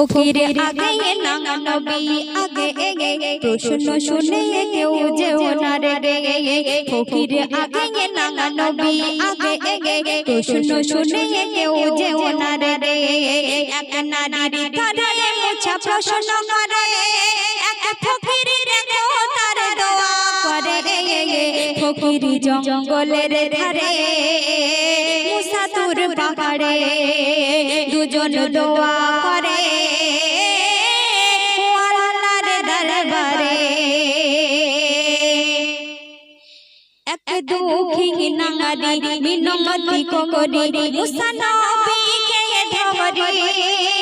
ফকির আগে না নবী আগে এগে প্রশ্ন শুনে কেউ যে ওনারে রে ফকির আগে না নবী আগে এগে প্রশ্ন শুনে কেউ যে ওনারে রে এক নারী ধরে মুছা প্রশ্ন করে। ফকির জঙ্গলের ধারে মুসা তুর পাহাড়ে দুজন দোয়া করে। দুঃখী নাঙ্গারি মিনমতি করি মুসা নবীকে ধরে।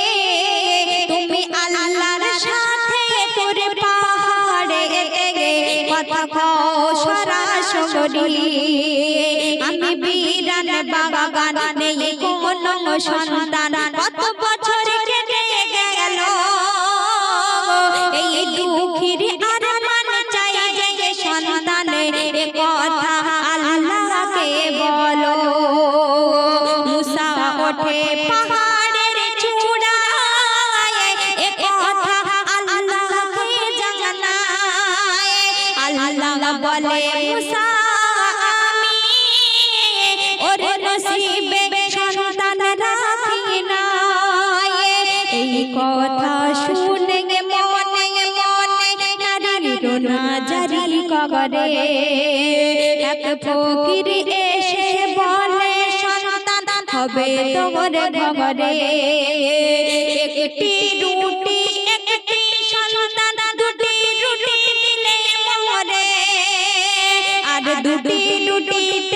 কও আমি বিরান নেই কোনো সন্তান। কত বলে, মুসা, আমি ওর নসিবে সন্তান রাখি না এই কথা শুনে মনে মনে এক ফকির এসে বলে, সন্তান, হবে তোমার ঘরে। একটি রুটি দুটি দুটি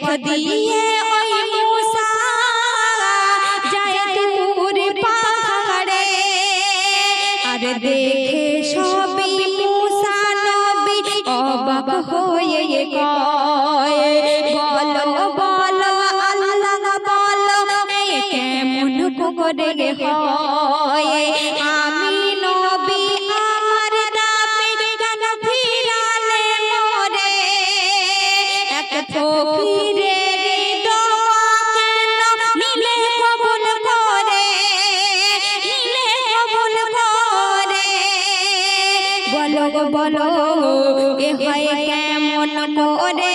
পথ দিয়ে ওই মুসা, যায় দূর পাহাড়ে। আর দেখে সবই মুসা নবী অবাক হয়ে কয় বলো বলো, আল্লাহ, বলো কেমন করে হয়? আমি কেমন করে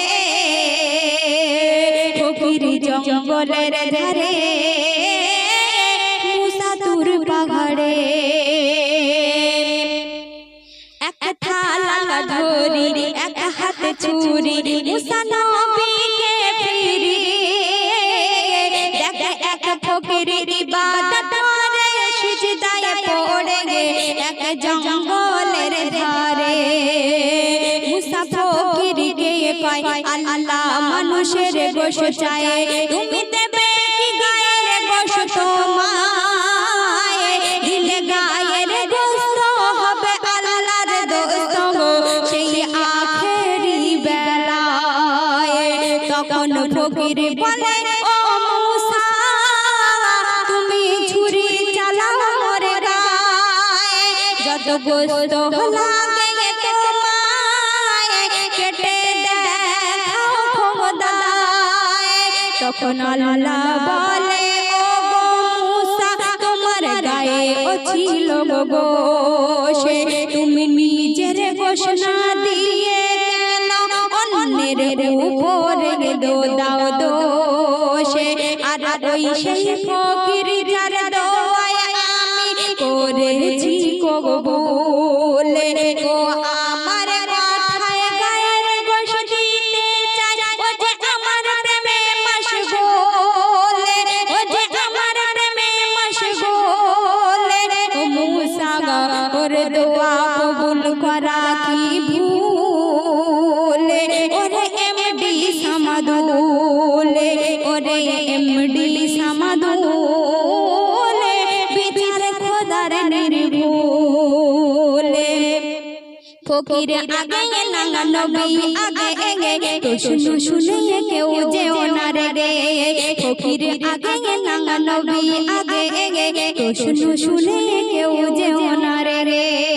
ফকির জঙ্গলের ধারে মুসা তুর পাহাড়ে এক থালা ধরি এক হাত ছুরি মুসা নবীকে ফিরি দেখ এক ফকির ইবাদত গোশ চায় তুমি দেবে গায়ের গোশ তোমায় গায়ের গোস্ত হবে আল্লাহর দোস্ত, সেই আখেরি বেলায়। তখন ফকির বলে, ও তুমি ছুরি চালাও মোরে গায়ে। যত গোস্ত লাগে তখন আল্লাহ বলে ও গো মুসা, তোমার গায়ে ও ছিল গো গোশে তুমি নিজের ঘোষণা দিয়ে গেল, অন্যের উপরে দো দাও দোষে আর ওই সেই ফকির যার দোয়ায় আমি করেছি কবুলে। ওর দোয়া ফকির আগে নাঙ্গা নবী আগে গে তো শুনো শুনে কেউ যেও না রে রে ফকির আগে নাঙ্গা নবী আগে গে তো শুনো শুনে কেউ যেও না রে রে